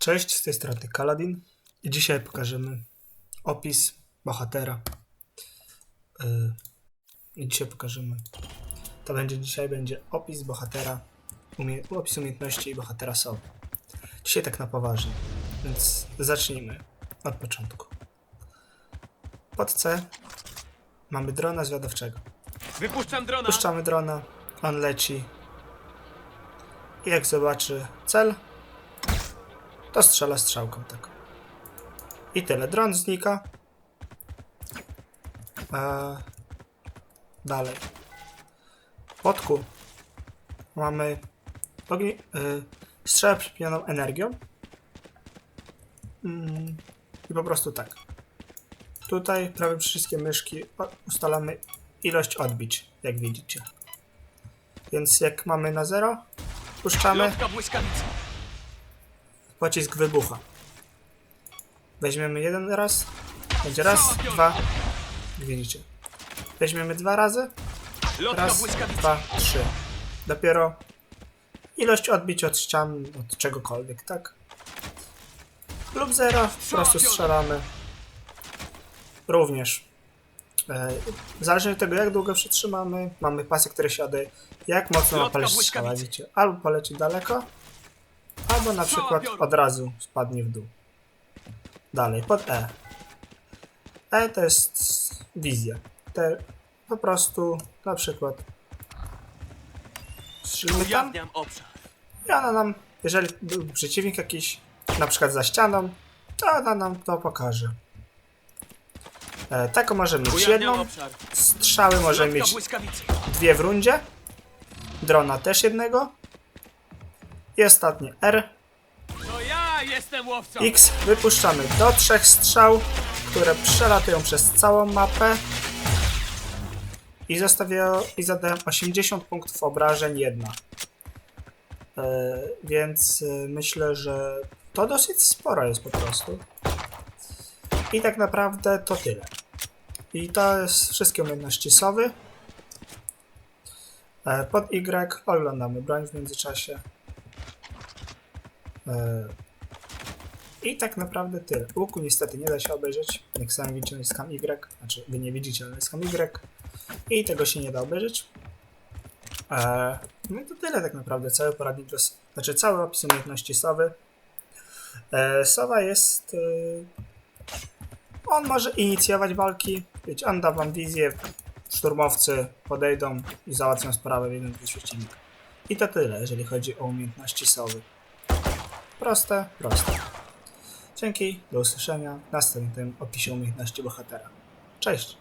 Cześć, z tej strony Kaladin i dzisiaj pokażemy opis bohatera. Yy, I dzisiaj pokażemy. To będzie dzisiaj będzie opis bohatera, umie, opis umiejętności bohatera Soul. Dzisiaj tak na poważnie, więc zacznijmy od początku. Pod C mamy drona zwiadowczego. Wypuszczam drona! Puszczamy drona, on leci. I jak zobaczy cel, to strzela strzałką taką. I tyle. Dron znika. Eee, dalej. W podku mamy ogni- y, strzałę przypinioną energią. Mm, I po prostu tak. Tutaj prawym przyciskiem myszki ustalamy ilość odbić, jak widzicie. Więc jak mamy na 0, puszczamy, Lotka! Pocisk wybucha. Weźmiemy jeden raz, będzie raz, dwa, widzicie. Weźmiemy dwa razy, raz, dwa, trzy. Dopiero ilość odbić od ścian, od czegokolwiek, tak? Lub zero, po prostu strzelamy. Również. E, zależnie od tego, jak długo przytrzymamy, mamy pasy, które się oddaje, jak mocno ma polecieć widzicie? Albo poleci daleko, albo na przykład od razu spadnie w dół. Dalej, pod E. E to jest wizja. Te po prostu na przykład strzelimy tam Ujawniam obszar. i ona nam, jeżeli był przeciwnik jakiś, na przykład za ścianą, to ona nam to pokaże. E, taką możemy mieć Ujawniam jedną, obszar. strzały możemy Lotka mieć błyskawicy! dwie w rundzie, drona też jednego i ostatnie R, To ja jestem łowcą! X wypuszczamy do trzech strzał, które przelatują przez całą mapę i zostawiają i zadają 80 punktów obrażeń jedna. E, więc e, myślę, że to dosyć sporo jest po prostu. I tak naprawdę to tyle. I to jest wszystkie umiejętności sowy. E, pod Y oglądamy broń w międzyczasie. E, i tak naprawdę tyle. Łuku niestety nie da się obejrzeć. Jak sami widzicie, jest kam Y. Znaczy, wy nie widzicie, ale jest Y. I tego się nie da obejrzeć. Eee, no to tyle tak naprawdę. Cały poradnik, do, znaczy cały opis umiejętności Sowy. Eee, Sowa jest... Yy, on może inicjować walki. Wiecie, on da wam wizję. Szturmowcy podejdą i załatwią sprawę w jednym z. I to tyle, jeżeli chodzi o umiejętności Sowy. Proste, proste. Dzięki, do usłyszenia w następnym opisie umiejętności bohatera. Cześć!